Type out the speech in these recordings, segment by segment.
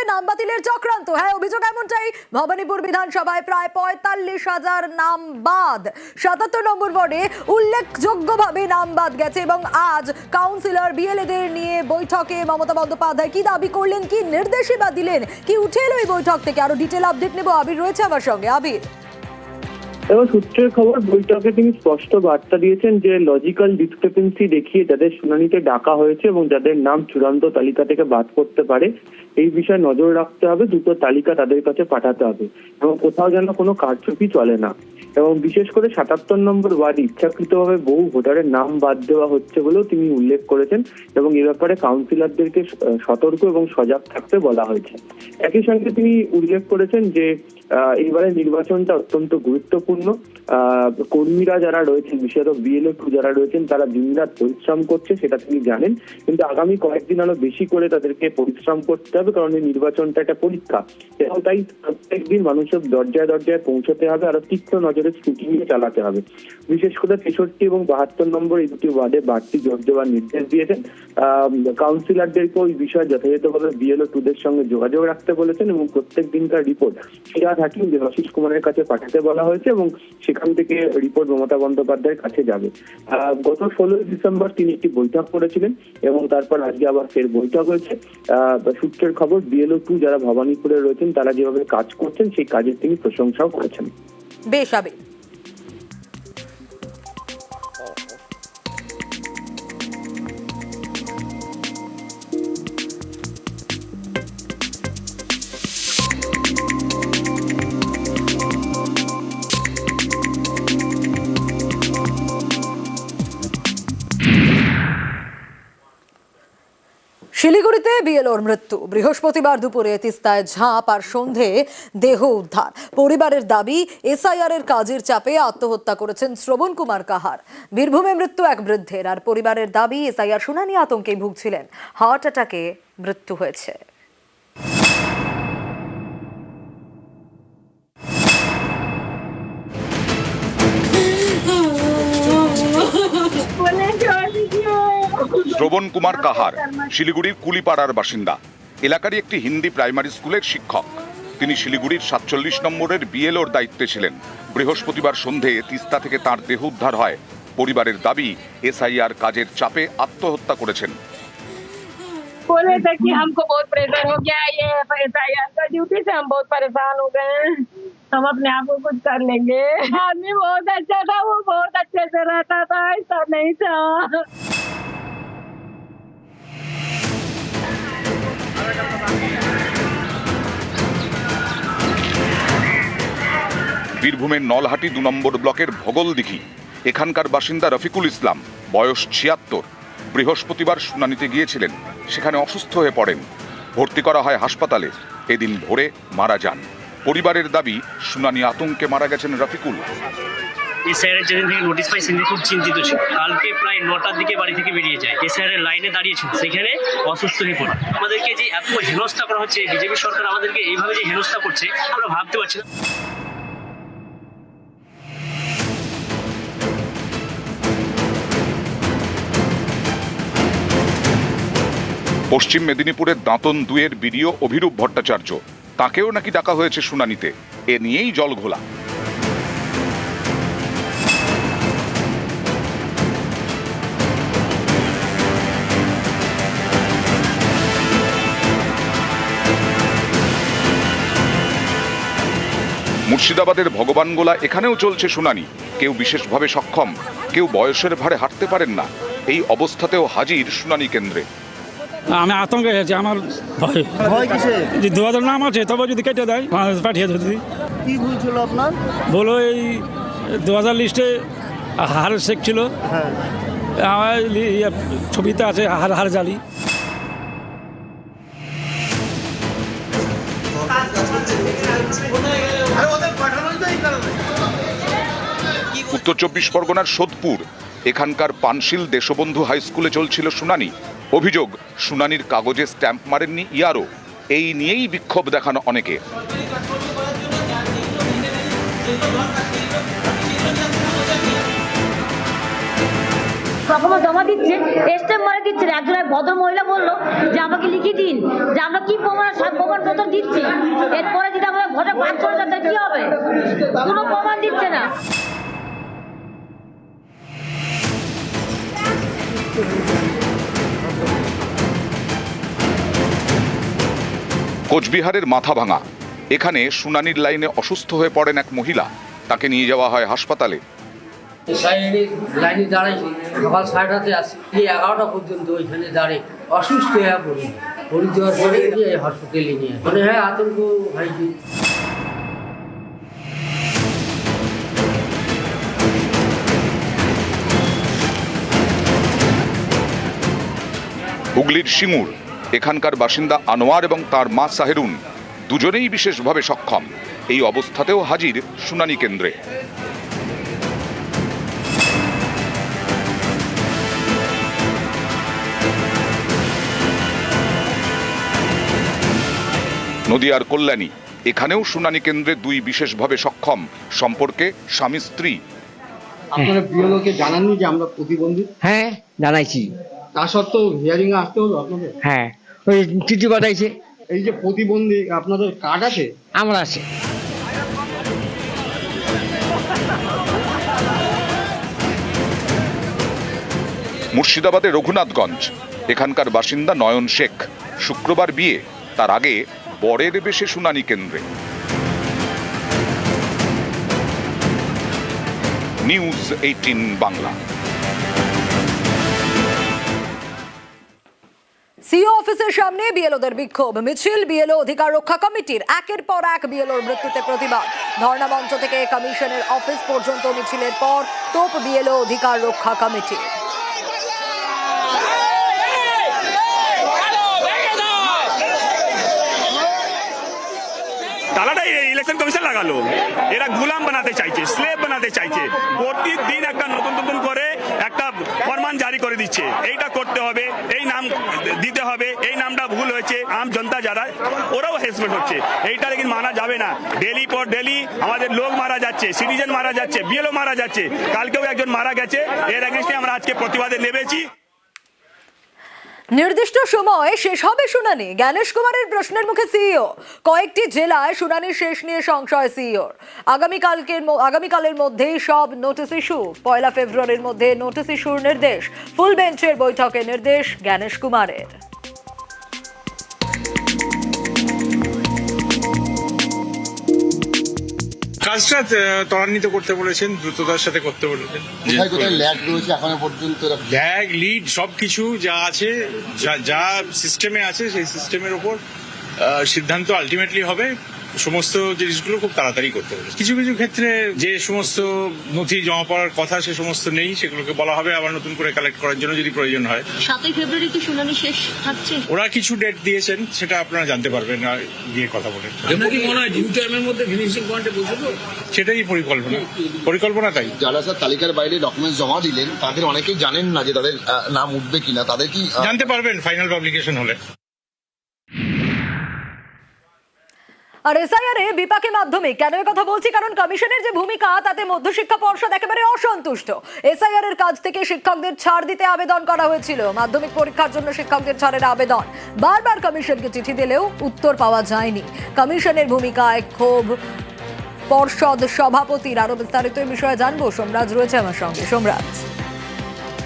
ভবানীপুরে নাম বাতিলের চক্রান্ত। হ্যাঁ অভিযোগ এমনটাই। ভবানীপুর বিধানসভায় প্রায় পঁয়তাল্লিশ হাজার নাম বাদ। সাতাত্তর নম্বর ওয়ার্ডে উল্লেখযোগ্যভাবে নাম বাদ গেছে এবং আজ কাউন্সিলর বিএলএদের নিয়ে বৈঠকে মমতা বন্দ্যোপাধ্যায় কি দাবি করলেন, কি নির্দেশে বা দিলেন, কি উঠে এলো এই বৈঠক থেকে? আরও ডিটেল আপডেট নেব। আবির রয়েছে আমার সঙ্গে। আবির। এবং সূত্রের খবর, বৈঠকে তিনি স্পষ্ট বার্তা দিয়েছেন যে লজিক্যাল ডিসক্রিপেন্সি দেখিয়ে যাদের শুনানিতে ডাকা হয়েছে এবং যাদের নাম চূড়ান্ত তালিকা থেকে বাদ করতে পারে এই বিষয়ে নজর রাখতে হবে, দুটো তালিকা তাদের কাছে পাঠাতে হবে এবং কোথাও যেন কোনো কারচুপি চলে না। এবং বিশেষ করে সাতাত্তর নম্বর ওয়ার্ডে ইচ্ছাকৃতভাবে বহু ভোটারের নাম বাদ দেওয়া হচ্ছে বলেও তিনি উল্লেখ করেছেন এবং এ ব্যাপারে কাউন্সিলরদেরকে সতর্ক এবং সজাগ থাকতে বলা হয়েছে। একই সঙ্গে তিনি উল্লেখ করেছেন যে এবারে নির্বাচনটা অত্যন্ত গুরুত্বপূর্ণ। কর্মীরা যারা রয়েছেন, বিশেষত বিএলও টু যারা রয়েছেন, তারা দিনরাত পরিশ্রম করছে, সেটা তিনি জানেন। কিন্তু আগামী কয়েকদিন আরও বেশি করে তাদেরকে পরিশ্রম করতে হবে কারণ এই নির্বাচনটা একটা পরীক্ষা। এবং তাই প্রত্যেকদিন মানুষের দরজায় দরজায় পৌঁছতে হবে আরও তীক্ষ্ণ নজরে স্কুটিনি চালাতে হবে। বিশেষ করে তেষট্টি এবং বাহাত্তর নম্বর এই দুটি ওয়ার্ডে বাড়তি জোর দেওয়ার নির্দেশ দিয়েছেন। কাউন্সিলরদেরকে ওই বিষয়ে যথাযথভাবে বিএলও টুদের সঙ্গে যোগাযোগ রাখতে বলেছেন এবং প্রত্যেক দিনকার রিপোর্ট ফিরাদ হাকিম দেবাশিস কুমারের কাছে পাঠাতে বলা হয়েছে এবং সেখান থেকে রিপোর্ট মমতা বন্দ্যোপাধ্যায়ের কাছে যাবে। গত ষোলোই ডিসেম্বর তিনি একটি বৈঠক করেছিলেন এবং তারপর আজকে আবার ফের বৈঠক হয়েছে। আহ, সূত্রের খবর বিএলও টু যারা ভবানীপুরে রয়েছেন, তারা যেভাবে কাজ করছেন, সেই কাজের তিনি প্রশংসাও করেছেন। বেশ, আবির। শিলিগুড়িতে বিএলওর মৃত্যু। বৃহস্পতিবার দুপুরে তিস্তায় ঝাঁপ আর সন্ধে দেহ উদ্ধার। পরিবারের দাবি এসআইআর এর কাজের চাপে আত্মহত্যা করেছেন শ্রবণ কুমার কাহার। বীরভূমে মৃত্যু এক বৃদ্ধের আর পরিবারের দাবি, এসআইআর শুনানি আতঙ্কে ভুগছিলেন। হার্ট অ্যাটাকে মৃত্যু হয়েছে। শ্রবণ কুমার কাহার শিলিগুড়ির কুলিপাড়ার বাসিন্দা এলাকারই একটি হিন্দি প্রাইমারি স্কুলের শিক্ষক তিনি শিলিগুড়ির সাতচল্লিশ নম্বরের বিএলওর দায়িত্বে ছিলেন বৃহস্পতিবার সন্ধে তিস্তা থেকে তার দেহ উদ্ধার হয় পরিবারের দাবি এসআইআর কাজের চাপে আত্মহত্যা করেছেন बोले थे कि हमको बहुत प्रेशर हो गया है, ये एफ आई आर का ड्यूटी से हम बहुत परेशान हो गए हैं हम अपने आप को कुछ कर लेंगे आदमी बहुत अच्छा था वो बहुत अच्छे से रहता था ऐसा नहीं था বীরভূমের নলহাটি দু নম্বর ব্লকের ভগলদিঘি এখানকার বাসিন্দা রফিকুল ইসলাম, বয়স ছিয়াত্তর, বৃহস্পতিবার শুনানিতে গিয়েছিলেন, সেখানে অসুস্থ হয়ে পড়েন। ভর্তি করা হয় হাসপাতালে, এদিন ভোরে মারা যান। পরিবারের দাবি, শুনানি আতঙ্কে মারা গেছেন রফিকুল। এই স্যারের যেদিন থেকে নোটিশ পাই, সেদিন খুব চিন্তিত ছিল। কালকে প্রায় নটার দিকে বাড়ি থেকে বেরিয়ে যায়। এই স্যারের লাইনে দাঁড়িয়েছিল। সেখানে অসুস্থ হয়ে পড়ে। আমাদেরকে যে এত হেনস্থা করা হচ্ছে, বিজেপি সরকার আমাদেরকে এইভাবে যে হেনস্থা করছে, আমরা ভাবতে পারছি না। পশ্চিম মেদিনীপুরের দাঁতন দুয়ের বিডিও অভিরূপ ভট্টাচার্য, তাকেও নাকি ডাকা হয়েছে শুনানিতে। এ নিয়েই জল ঘোলা। মুর্শিদাবাদের ভগবানগোলা এখানেও চলছে শুনানি। কেউ বিশেষভাবে সক্ষম কেউ বয়সের ভারে হাঁটতে পারেন না। এই অবস্থাতেও হাজির শুনানি কেন্দ্রে। আমি আতঙ্কে আছি আমার ভয়। ভয় কিসে যে দু হাজার নাম আছে তবে যদি কেটে দেয় পাঠিয়ে দেয় যদি। কি ভুল ছিল আপনার? বলো এই দু হাজার লিস্টে হার শেখ ছিল। হ্যাঁ। আমার ইয়ে ছবিতে আছে হার হার জালি। উত্তর চব্বিশ পরগনার সোদপুর। এখানকার পানশিল দেশবন্ধু হাই স্কুলে চলছিল শুনানি। অভিযোগ, শুনানির কাগজে স্ট্যাম্প মারেননি ইয়ারও। এই নিয়েই বিক্ষোভ দেখানো অনেকে। ডকুমেন্ট জমা দিচ্ছে স্টেপ মারা দিচ্ছে একজন এক ভদ্র মহিলা বলল যে, আমাকে লিখে দিন, যে আমরা কি প্রমাণ সব প্রমাণ তো দিচ্ছি। এরপরে যদি আমাদের ভোটে বাদ চলে কি হবে? কোনো প্রমাণ দিচ্ছে না। কোচবিহারের মাথা ভাঙা। এখানে শুনানির লাইনে অসুস্থ হয়ে পড়েন এক মহিলা। তাকে নিয়ে যাওয়া হয় হাসপাতালে। লাইনে দাঁড়াইছি সকাল ছয়টাতে আসি। এই এগারোটা পর্যন্ত ওইখানে দাঁড়িয়ে অসুস্থ হয়ে পড়ি। পড়ি যাওয়ার পরে হসপিটালে নিয়ে মনে হয় আতঙ্ক হয়েছে হুগলির সিঙ্গুর এখানকার বাসিন্দা আনোয়ার এবং তার মা সাহেরুন দুজনেই বিশেষভাবে সক্ষম। এই অবস্থাতেও হাজির শুনানি কেন্দ্রে। নদিয়ার কল্যাণী এখানেও শুনানি কেন্দ্রে দুই বিশেষভাবে সক্ষম। সম্পর্কে স্বামী স্ত্রী। আপনারা প্রিয়লোকে জানাননি যে আমরা প্রতিবন্ধী? হ্যাঁ জানাইছি। তা সত্ত্বেও হিয়ারিং আসতে হলো আপনাদের? হ্যাঁ। ওই চিঠি পাঠাইছে। এই যে প্রতিবন্ধী আপনাদের কার্ড আছে? আমার আছে। মুর্শিদাবাদের রঘুনাথগঞ্জ। এখানকার বাসিন্দা নয়ন শেখ। শুক্রবার বিয়ে তার আগে বরের বেশে শুনানি কেন্দ্রে। News eighteen Bangla. সিও অফিসের সামনে বিএলওদের বিক্ষোভ, মিছিল, বিএলও অধিকার রক্ষা কমিটির একের পর এক বিএলওর মৃত্যুতে প্রতিবাদ। ধর্ণা মঞ্চ থেকে কমিশনের অফিস পর্যন্ত মিছিলের পর তোপ বিএলও অধিকার রক্ষা কমিটি। কমিশন লাগালো। এরা গুলাম বানাতে চাইছে স্লেভ বানাতে চাইছে। প্রতিদিন একটা নতুন নতুন করে একটা ফরমান জারি করে দিচ্ছে। এইটা করতে হবে, এই নাম দিতে হবে, এই নামটা ভুল হয়েছে, আম জনতা যারা, ওরাও হেসমেন্ট হচ্ছে। এইটা কিন্তু মানা যাবে না। ডেলি পর ডেলি আমাদের লোক মারা যাচ্ছে সিটিজেন মারা যাচ্ছে বিএলও মারা যাচ্ছে। কালকেও একজন মারা গেছে, এর এগেনস্টে আমরা আজকে প্রতিবাদে নেমেছি। নির্দিষ্ট সময়ে শেষ হবে শুনানি। জ্ঞানেশ কুমারের প্রশ্নের মুখে সিইও। কয়েকটি জেলায় শুনানি শেষ নিয়ে সংশয় সিইওর। আগামীকালকের আগামীকালের মধ্যেই সব নোটিস ইস্যু। পয়লা ফেব্রুয়ারির মধ্যে নোটিস ইস্যুর নির্দেশ। ফুল বেঞ্চের বৈঠকে নির্দেশ জ্ঞানেশ কুমারের। কাজটা ত্বরান্বিত করতে বলেছেন দ্রুততার সাথে করতে বলেছেন। ল্যাগ রয়েছে এখনও পর্যন্ত লিড সবকিছু যা আছে যা যা সিস্টেমে আছে সেই সিস্টেমের উপর সিদ্ধান্ত আলটিমেটলি হবে। সমস্ত জিনিসগুলো খুব তাড়াতাড়ি করতে হবে। কিছু কিছু ক্ষেত্রে যে সমস্ত নথি জমা পড়ার কথা সে সমস্ত নেই সেগুলোকে বলা হবে আবার নতুন করে কালেক্ট করার জন্য যদি প্রয়োজন হয়। সাতই ফেব্রুয়ারি কি শুনানি শেষ থাকছে? ওরা কিছু ডেট দিয়েছেন সেটা আপনারা জানতে পারবেন আর গিয়ে কথা বলে কি মনে হয় ডিউ টাইমের মধ্যে ফিনিশিং পয়েন্টে পৌঁছবো? সেটাই পরিকল্পনা। পরিকল্পনা তাই। যারা স্যার তালিকার বাইরে ডকুমেন্টস জমা দিলেন তাদের অনেকেই জানেন না যে তাদের নাম উঠবে কিনা তাদের কি জানতে পারবেন ফাইনাল পাবলিকেশন হলে। আর এসআইআরে বিপাকে মাধ্যমে কেন এ কথা বলছি? কারণ কমিশনের যে ভূমিকা, তাতে মধ্যশিক্ষা পর্ষদ একেবারে অসন্তুষ্ট। এসআইআর এর কাজ থেকে শিক্ষকদের ছাড় দিতে আবেদন করা হয়েছিল। মাধ্যমিক পরীক্ষার জন্য শিক্ষকদের ছাড়ের আবেদন। বারবার কমিশনকে চিঠি দিলেও উত্তর পাওয়া যায়নি। কমিশনের ভূমিকায় ক্ষোভ। পর্ষদ সভাপতির আরও বিস্তারিত বিষয়ে জানব। সোমরাজ রয়েছে আমার সঙ্গে। সোমরাজ।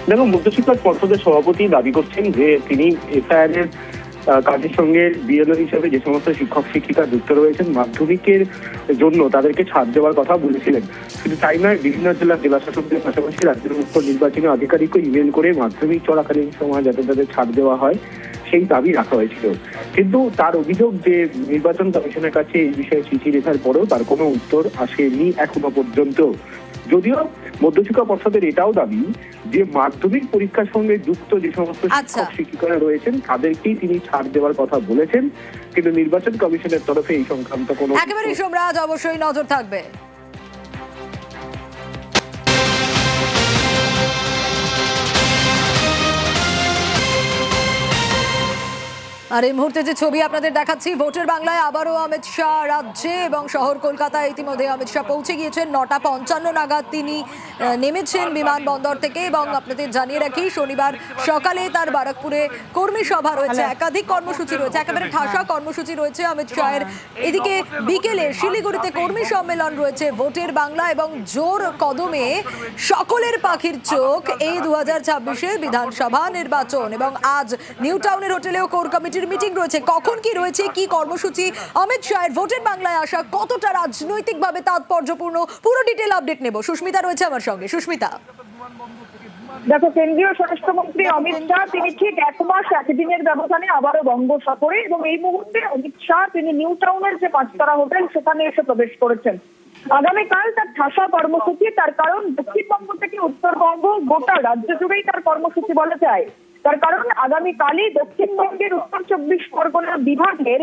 দেখো মধ্যশিক্ষা পর্ষদের সভাপতি দাবি করছেন যে তিনি এসআইআর এর কাজের সঙ্গে বিএলও হিসেবে যে সমস্ত শিক্ষক, শিক্ষিকা যুক্ত রয়েছেন, মাধ্যমিকের জন্য তাদেরকে ছাড় দেওয়ার কথা বলেছিলেন। শুধু তাই নয়, বিভিন্ন জেলা শাসকদের পাশাপাশি রাজ্যের মুখ্য নির্বাচনী আধিকারিককে ইমেল করে মাধ্যমিক চলাকালীন সময় যাতে তাদের ছাড় দেওয়া হয়, সেই দাবি রাখা হয়েছিল। কিন্তু তার অভিযোগ যে নির্বাচন কমিশনের কাছে এই বিষয়ে চিঠি লেখার পরেও তার কোনো উত্তর আসেনি এখনও পর্যন্ত। যদিও মধ্যশিক্ষা পর্ষদের এটাও দাবি যে মাধ্যমিক পরীক্ষার সঙ্গে যুক্ত যে সমস্ত আচ্ছা। শিক্ষক শিক্ষিকারা রয়েছেন তাদেরকেই তিনি ছাড় দেওয়ার কথা বলেছেন কিন্তু নির্বাচন কমিশনের তরফে এই সংক্রান্ত কোনো একেবারেই সোমরাজ অবশ্যই নজর থাকবে আর এই মুহূর্তে যে ছবি আপনাদের দেখাচ্ছি ভোটের বাংলায় আবারও অমিত শাহ রাজ্যে এবং শহর কলকাতায় ইতিমধ্যে অমিত শাহ পৌঁছে গিয়েছেন। নটা পঞ্চান্ন নাগাদ তিনি নেমেছেন বিমানবন্দর থেকে এবং আপনাদের জানিয়ে রাখি শনিবার সকালে তার বারাকপুরে কর্মী সভা রয়েছে একাধিক কর্মসূচি রয়েছে একেবারে ঠাসা কর্মসূচি রয়েছে অমিত শাহের। এদিকে বিকেলে শিলিগুড়িতে কর্মী সম্মেলন রয়েছে ভোটের বাংলা এবং জোর কদমে সকলের পাখির চোখ। এই দু হাজার ছাব্বিশে বিধানসভা নির্বাচন এবং আজ নিউ টাউনের হোটেলেও কোর কমিটির মিটিং রয়েছে। কখন কি রয়েছে? কি কর্মসূচি? অমিত শাহের ভোটের বাংলায় আসা কতটা রাজনৈতিকভাবে তাৎপর্যপূর্ণ? পুরো ডিটেল আপডেট নেব। সুস্মিতা রয়েছে আমার সঙ্গে। সুস্মিতা। দেখো, কেন্দ্রীয় স্বরাষ্ট্রমন্ত্রী অমিত শাহ, তিনি ঠিক এক মাস, একদিনের ব্যবধানে আবারও বঙ্গ সফরে এবং এই মুহূর্তে অমিত শাহ, তিনি নিউ টাউনের যে পাঁচতারা হোটেল, সেখানে এসে প্রবেশ করেছেন। আগামীকাল তার ঠাসা কর্মসূচি, তার কারণ দক্ষিণবঙ্গ থেকে উত্তরবঙ্গ, গোটা রাজ্য জুড়েই তার কর্মসূচি বলা যায়। তার কারণ আগামীকালই দক্ষিণবঙ্গের উত্তর চব্বিশ পরগনা বিভাগের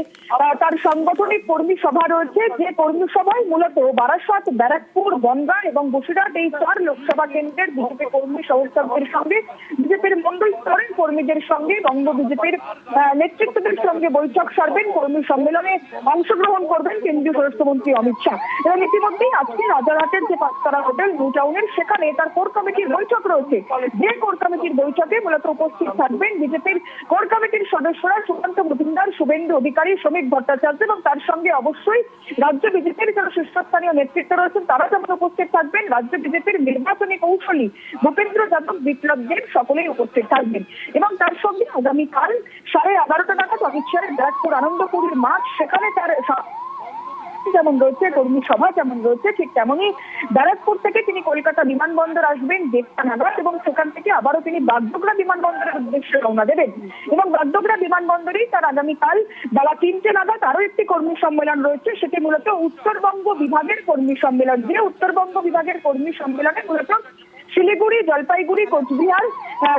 তার সাংগঠনিক কর্মী সভা রয়েছে। যে কর্মী সভায় মূলত বারাসাত, ব্যারাকপুর বনগাঁ এবং বসিরহাট এই চার লোকসভা কেন্দ্রের বিজেপি কর্মী সমর্থকদের সঙ্গে, বিজেপির মন্ডল স্তরের কর্মীদের সঙ্গে বঙ্গ বিজেপির নেতৃত্বদের সঙ্গে বৈঠক সারবেন। কর্মী সম্মেলনে অংশগ্রহণ করবেন কেন্দ্রীয় স্বরাষ্ট্রমন্ত্রী অমিত শাহ। এবং ইতিমধ্যেই আজকে রাজারহাটের যে পাঁচতারা হোটেল নিউ টাউনের, সেখানে তার কোর কমিটির বৈঠক রয়েছে। যে কোর কমিটির বৈঠকে মূলত উপস্থিত থাকবেন বিজেপির কোর কমিটির সদস্যরা সুকান্ত মজুমদার, শুভেন্দু অধিকারী শ্রমিক ভট্টাচার্য এবং তার সঙ্গে অবশ্যই রাজ্য বিজেপির যারা শীর্ষস্থানীয় নেতৃত্ব রয়েছেন তারা যেমন উপস্থিত থাকবেন, রাজ্য বিজেপির নির্বাচনী কৌশলী ভূপেন্দ্র যাদব, বিপ্লব দেব সকলেই উপস্থিত থাকবেন। এবং তার সঙ্গে আগামীকাল সাড়ে এগারোটা নাগাদ অমিত শাহের ব্যারাকপুর আনন্দপুরীর মাঠ, সেখানে তার সা- যেমন রয়েছে, কর্মী সভা যেমন রয়েছে, ঠিক তেমনই ব্যারাকপুর থেকে তিনি কলকাতা বিমানবন্দর আসবেন দেড়টা নাগাদ এবং সেখান থেকে আবারও তিনি বাগডোগরা বিমানবন্দরের উদ্দেশ্যে রওনা দেবেন। এবং বাগডোগরা বিমানবন্দরেই তার আগামীকাল বেলা তিনটে নাগাদ আরও একটি কর্মী সম্মেলন রয়েছে, সেটি মূলত উত্তরবঙ্গ বিভাগের কর্মী সম্মেলন। যে উত্তরবঙ্গ বিভাগের কর্মী সম্মেলনে মূলত শিলিগুড়ি, জলপাইগুড়ি, কোচবিহার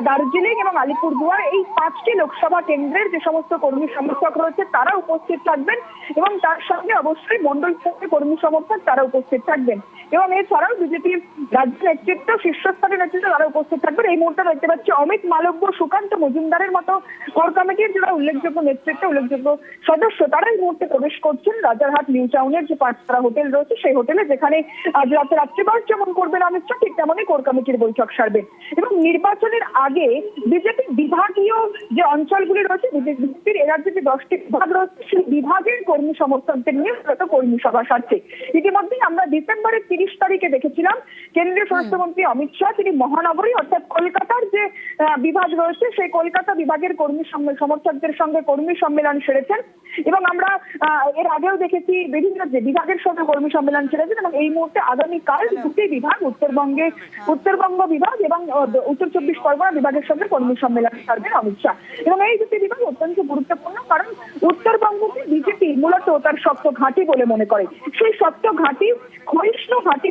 দার্জিলিং এবং আলিপুরদুয়ার এই পাঁচটি লোকসভা কেন্দ্রের যে সমস্ত কর্মী সমর্থক রয়েছে, তারা উপস্থিত থাকবেন এবং তার সঙ্গে অবশ্যই মন্ডল স্তরের কর্মী সমর্থক তারা উপস্থিত থাকবেন। এবং এছাড়াও বিজেপির রাজ্য নেতৃত্ব, শীর্ষস্থানীয় নেতৃত্ব তারা উপস্থিত থাকবেন। এই মুহূর্তে দেখতে পাচ্ছি অমিত মালব্য, সুকান্ত মজুমদারের মতো কোর কমিটির যারা উল্লেখযোগ্য নেতৃত্ব, উল্লেখযোগ্য সদস্য, তারা এই মুহূর্তে প্রবেশ করছেন। রাজারহাট, নিউ টাউনের যে পাঁচতারা হোটেল রয়েছে, সেই হোটেলে যেখানে আজ রাতে রাত্রিবাস যেমন করবেন অমিত শাহ, ঠিক তেমনই কোর কমিটির বৈঠক সারবেন এবং নির্বাচনের আগে বিজেপি বিভাগীয় যে অঞ্চলগুলি রয়েছে বিজেপির এ রাজ্যে যে দশটি বিভাগ রয়েছে, সেই বিভাগের কর্মী সমর্থকদের নিয়ে কর্মী সভা সারছে। ইতিমধ্যেই আমরা ডিসেম্বরের তিরিশ তারিখে দেখেছিলাম কেন্দ্রীয় স্বরাষ্ট্রমন্ত্রী অমিত শাহ তিনি মহানগরী অর্থাৎ কলকাতার যে বিভাগ রয়েছে সেই কলকাতা বিভাগের কর্মী সমর্থকদের সঙ্গে কর্মী সম্মেলন সেরেছেন এবং আমরা এর আগেও দেখেছি বিভিন্ন যে বিভাগের সঙ্গে কর্মী সম্মেলন সেরেছেন এবং এই মুহূর্তে আগামীকাল দুটি বিভাগ উত্তরবঙ্গে উত্তরবঙ্গ বিভাগ এবং উত্তর চব্বিশ পরগনা বিভাগের সঙ্গে কর্মী সম্মেলন করবেন অমিত শাহ। এবং এই দুটি বিভাগ অত্যন্ত গুরুত্বপূর্ণ কারণ উত্তরবঙ্গকে বিজেপি মূলত তার শক্ত ঘাঁটি বলে মনে করে। সেই শক্ত ঘাঁটি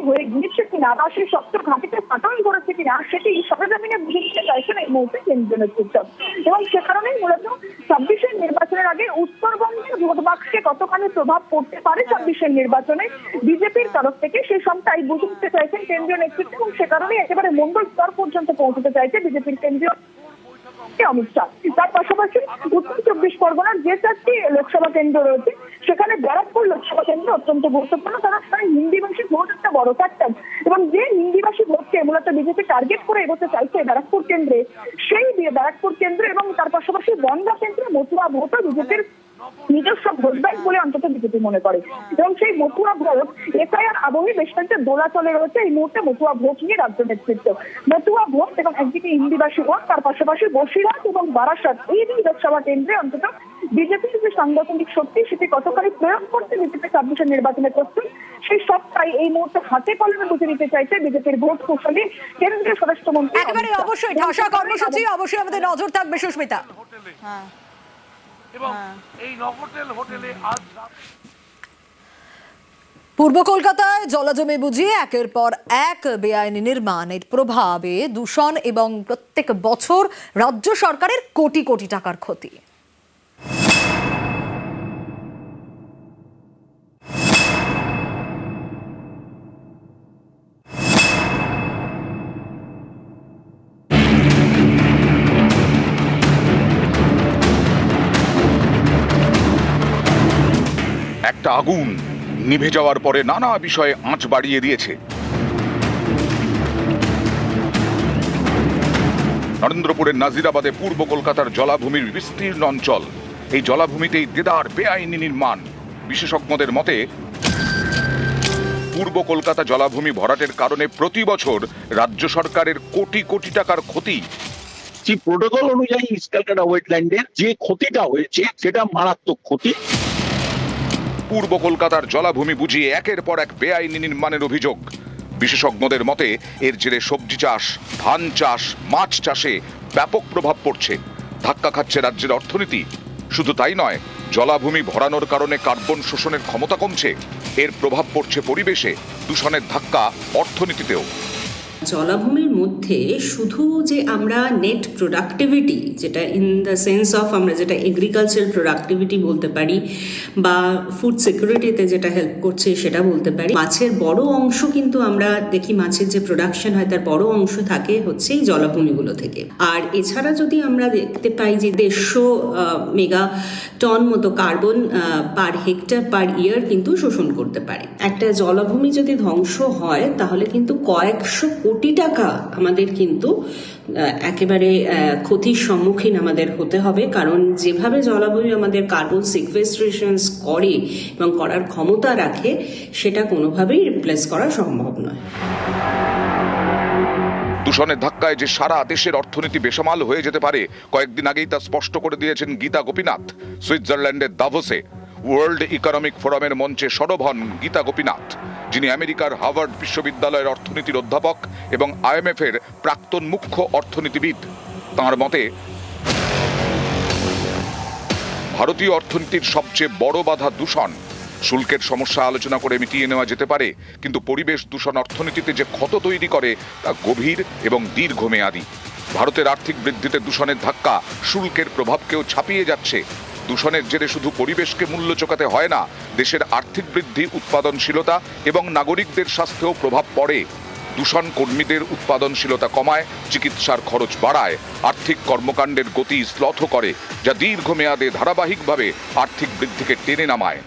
হয়ে গিয়েছে কিনা বা সেই শক্ত ঘাঁটিতে ফাটল করেছে কিনা, সেটি সরজমিনে বুঝে নিতে চাইছেন এই মুহূর্তে কেন্দ্রীয় নেতৃত্ব। এবং সে কারণেই মূলত ছাব্বিশের নির্বাচনের আগে উত্তরবঙ্গের ভোট বাক্সে কতখানি প্রভাব পড়তে পারে ছাব্বিশের নির্বাচনে বিজেপির তরফ থেকে সেই সবটাই বুঝে নিতে চাইছেন কেন্দ্রীয় নেতৃত্ব এবং সে কারণেই একেবারে মন্ডল স্তর পর্যন্ত পৌঁছতে চাইছে বিজেপির কেন্দ্রীয় অমিত শাহ। তার পাশাপাশি উত্তর চব্বিশ পরগনার যে লোকসভা কেন্দ্র রয়েছে, সেখানে ব্যারাকপুর লোকসভা কেন্দ্র অত্যন্ত গুরুত্বপূর্ণ। কারণ সেখানে হিন্দিভাষী ভোট একটা বড় ফ্যাক্টর এবং যে হিন্দিভাষী ভোটকে মূলত বিজেপি টার্গেট করে এগোতে চাইছে ব্যারাকপুর কেন্দ্রে, সেই ব্যারাকপুর কেন্দ্র এবং তার পাশাপাশি বনগা কেন্দ্রে মথুরা ভোটও বিজেপির নিজস্ব ভোট ব্যাংক বলে অন্তত বিজেপি মনে করে। এবং সেই মথুয়া ভোট এসআইআর আবহে বেশ কয়েকটা দোলাচলে রয়েছে। এই মুহূর্তে মথুয়া ভোট নিয়ে রাজ্য নেতৃত্ব। মথুয়া ভোট এবং একদিকে হিন্দিভাষী ভোট তার পাশাপাশি বসিরহাট এবং বারাসাত। এই দুই লোকসভা কেন্দ্রে অন্তত বিজেপির যে সাংগঠনিক শক্তি সেটি কতখানি প্রয়োগ করতে বিজেপি ছাব্বিশের নির্বাচনে প্রস্তুত সেই সবটাই এই মুহূর্তে হাতে কলমে বুঝে নিতে চাইছে বিজেপির ভোট কৌশলী কেন্দ্রীয় স্বরাষ্ট্রমন্ত্রী একেবারে অবশ্যই সেখানেই কর্মসূচি অবশ্যই আমাদের নজর থাকবে সুস্মিতা। পূর্ব কলকাতায় জলাজমে বুঝিয়ে একের পর এক বেআইনি নির্মাণের প্রভাবে দূষণ এবং প্রত্যেক বছর রাজ্য সরকারের কোটি কোটি টাকার ক্ষতি। আগুন নিভে যাওয়ার পরে নানা বিষয়ে আঁচ বাড়িয়ে দিয়েছে। নরেন্দ্রপুরের নাজিরাবাদে পূর্ব কলকাতার জলাভূমির বিস্তীর্ণ অঞ্চল। এই জলাভূমিতেই দেদার বেআইনি নির্মাণ। বিশেষজ্ঞদের মতে, পূর্ব কলকাতা জলাভূমি ভরাটের কারণে প্রতি বছর রাজ্য সরকারের কোটি কোটি টাকার ক্ষতি। যে প্রোটোকল অনুযায়ী স্ক্যালকাটা ওয়েটল্যান্ডের যে ক্ষতিটা হয়েছে, সেটা মারাত্মক ক্ষতি। পূর্ব কলকাতার জলাভূমি বুঝিয়ে একের পর এক বেআইনি নির্মাণের অভিযোগ। বিশেষজ্ঞদের মতে, এর জেরে সবজি চাষ, ধান চাষ, মাছ চাষে ব্যাপক প্রভাব পড়ছে। ধাক্কা খাচ্ছে রাজ্যের অর্থনীতি। শুধু তাই নয়, জলাভূমি ভরানোর কারণে কার্বন শোষণের ক্ষমতা কমছে। এর প্রভাব পড়ছে পরিবেশে, দূষণের ধাক্কা অর্থনীতিতেও। জলাভূমির মধ্যে শুধু যে আমরা নেট প্রোডাক্টিভিটি যেটা ইন দ্য সেন্স অফ আমরা যেটা এগ্রিকালচার প্রোডাক্টিভিটি বলতে পারি, বা ফুড সিকিউরিটিতে যেটা হেল্প করছে সেটা বলতে পারি, মাছের বড় অংশ কিন্তু আমরা দেখি মাছের যে প্রোডাকশন হয়, তার বড় অংশ থাকে হচ্ছে এই জলাভূমিগুলো থেকে। আর এছাড়া যদি আমরা দেখতে পাই যে দেড়শো মেগা টন মতো carbon per hectare per year কিন্তু শোষণ করতে পারে। একটা জলাভূমি যদি ধ্বংস হয়, তাহলে কিন্তু কয়েকশো কোটি টাকা আমাদের কিন্তু একেবারে ক্ষতির সম্মুখীন আমাদের হতে হবে। কারণ যেভাবে জলাভূমি আমাদের কার্বন সিকভেস্ট্রেশন করে এবং করার ক্ষমতা রাখে, সেটা কোনোভাবেই রিপ্লেস করা সম্ভব নয়। দূষণের ধাক্কায় যে সারা দেশের অর্থনীতি বেসামাল হয়ে যেতে পারে, কয়েকদিন আগেই তা স্পষ্ট করে দিয়েছেন গীতা গোপীনাথ, সুইজারল্যান্ডের দাভোসে। ওয়ার্ল্ড ইকোনমিক ফোরামের মঞ্চে সরব হন গীতা গোপীনাথ, যিনি আমেরিকার হার্ভার্ড বিশ্ববিদ্যালয়ের অর্থনীতির অধ্যাপক এবং আইএমএফ এর প্রাক্তন মুখ্য অর্থনীতিবিদ। তাঁর মতে, ভারতীয় অর্থনীতির সবচেয়ে বড় বাধা দূষণ। শুল্কের সমস্যা আলোচনা করে মিটিয়ে নেওয়া যেতে পারে, কিন্তু পরিবেশ দূষণ অর্থনীতিতে যে ক্ষত তৈরি করে তা গভীর এবং দীর্ঘমেয়াদী। ভারতের আর্থিক বৃদ্ধিতে দূষণের ধাক্কা শুল্কের প্রভাবকেও ছাপিয়ে যাচ্ছে। দূষণের জেরে শুধু পরিবেশকে মূল্য চোকাতে হয় না দেশের আর্থিক বৃদ্ধি উৎপাদনশীলতা এবং নাগরিকদের স্বাস্থ্যেও প্রভাব পড়ে দূষণ কর্মীদের উৎপাদনশীলতা কমায় চিকিৎসার খরচ বাড়ায় আর্থিক কর্মকাণ্ডের গতি শ্লথ করে যা দীর্ঘমেয়াদে ধারাবাহিকভাবে আর্থিক বৃদ্ধিকে টেনে নামায়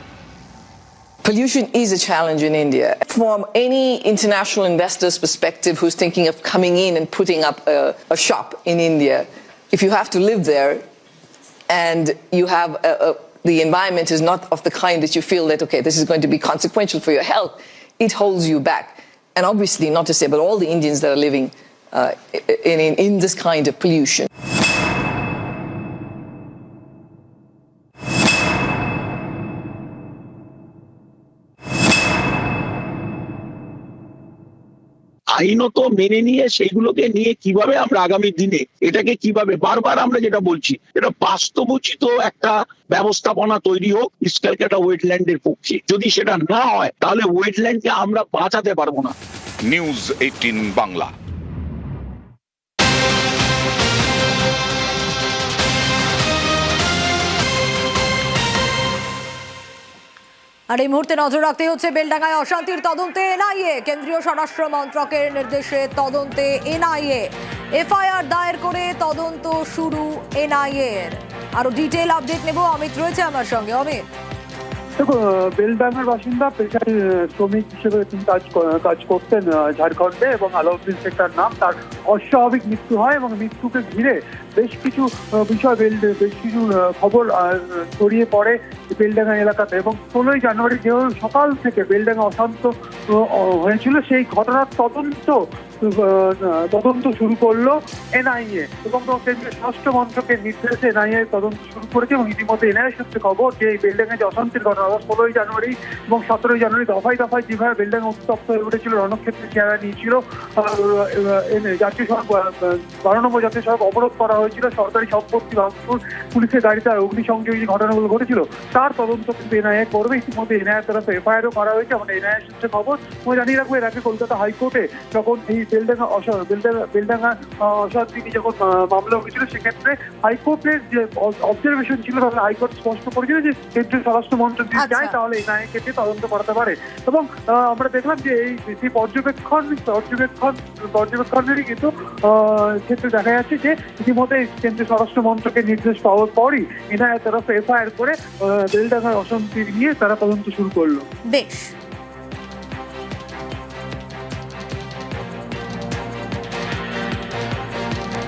Pollution is a challenge in India. From any international investor's perspective who's thinking of coming in and putting up a, a shop in India, if you have to live there and you have a, a, the environment is not of the kind that you feel that, okay, this is going to be consequential for your health, it holds you back. And obviously, not to say, but all the Indians that are living uh, in, in, in this kind of pollution. আইনত মেনে নিয়ে সেইগুলোকে নিয়ে কীভাবে আমরা আগামী দিনে এটাকে কীভাবে বারবার আমরা যেটা বলছি এটা বাস্তবোচিত একটা ব্যবস্থাপনা তৈরি হোক স্ক্যালকাটা ওয়েটল্যান্ডের পক্ষে। যদি সেটা না হয়, তাহলে ওয়েটল্যান্ড কে আমরা বাঁচাতে পারব না। News eighteen Bangla. আর এই মুহূর্তে নজর রাখতে হচ্ছে বেলডাঙ্গায় অশান্তির তদন্তে এনআইএ। কেন্দ্রীয় স্বরাষ্ট্র মন্ত্রকের নির্দেশে তদন্তে এনআইএ। এফআইআর দায়ের করে তদন্ত শুরু এনআইএ এর আরও ডিটেল আপডেট নেব। অমিত রয়েছে আমার সঙ্গে। অমিত। দেখো বেলডাঙ্গার বাসিন্দা পেশায় শ্রমিক হিসেবে তিনি কাজ কাজ করতেন ঝাড়খণ্ডে এবং আলাউদ্দিন শেখটার নাম তার অস্বাভাবিক মৃত্যু হয় এবং মৃত্যুকে ঘিরে বেশ কিছু বিষয় বেল বেশ কিছু খবর ছড়িয়ে পড়ে বেলডাঙ্গা এলাকাতে এবং ষোলোই জানুয়ারি যে সকাল থেকে বেলডাঙ্গা অশান্ত হয়েছিল সেই ঘটনার তদন্ত তদন্ত শুরু করল এনআইএ এবং কেন্দ্রীয় স্বরাষ্ট্র মন্ত্রকের নির্দেশে এনআইএ তদন্ত শুরু করেছে এবং ইতিমধ্যে এনআইএ সূত্রে খবর যে এই বেলডাঙ্গে যে অশান্তির ঘটনা ষোলোই জানুয়ারি এবং সতেরোই জানুয়ারি দফায় দফায় যেভাবে বেলডাঙ্গা উত্তপ্ত হয়ে উঠেছিল রণক্ষেত্রে চেহারা নিয়েছিল জাতীয় সড়ক বারো নম্বর জাতীয় সড়ক অবরোধ করা হয়েছিল, সরকারি সম্পত্তি ভাঙচুর, পুলিশের গাড়িতে আর অগ্নিসংযোগী যে ঘটনাগুলো ঘটেছিল, তার তদন্ত কিন্তু এনআইএ করবে। ইতিমধ্যে এনআইএর তরফে এফআইআরও করা হয়েছে এবং এনআইএ সূত্রে খবর, আমি জানিয়ে রাখব, এর আগে কলকাতা হাইকোর্টে যখন এই বেলডাঙ্গা অস- বেলডাঙ্গা বেলডাঙ্গা অশান্তি যখন মামলা হয়েছিল সেক্ষেত্রে হাইকোর্টের যে অবজারভেশন ছিল তাহলে হাইকোর্ট স্পষ্ট করেছিল যে কেন্দ্রীয় স্বরাষ্ট্র মন্ত্রক যদি আচ্ছা। চায় তাহলে এই কে দিয়ে তদন্ত করাতে পারে। এবং আমরা দেখলাম যে এই যে পর্যবেক্ষণ পর্যবেক্ষণ পর্যবেক্ষণেরই কিন্তু ক্ষেত্রে দেখা যাচ্ছে যে ইতিমধ্যে কেন্দ্রীয় স্বরাষ্ট্র মন্ত্রকের নির্দেশ পাওয়ার পরই এনআইএ তরফে এফআইআর করে বেলডাঙ্গার অশান্তি নিয়ে তারা তদন্ত শুরু করল। বেশ।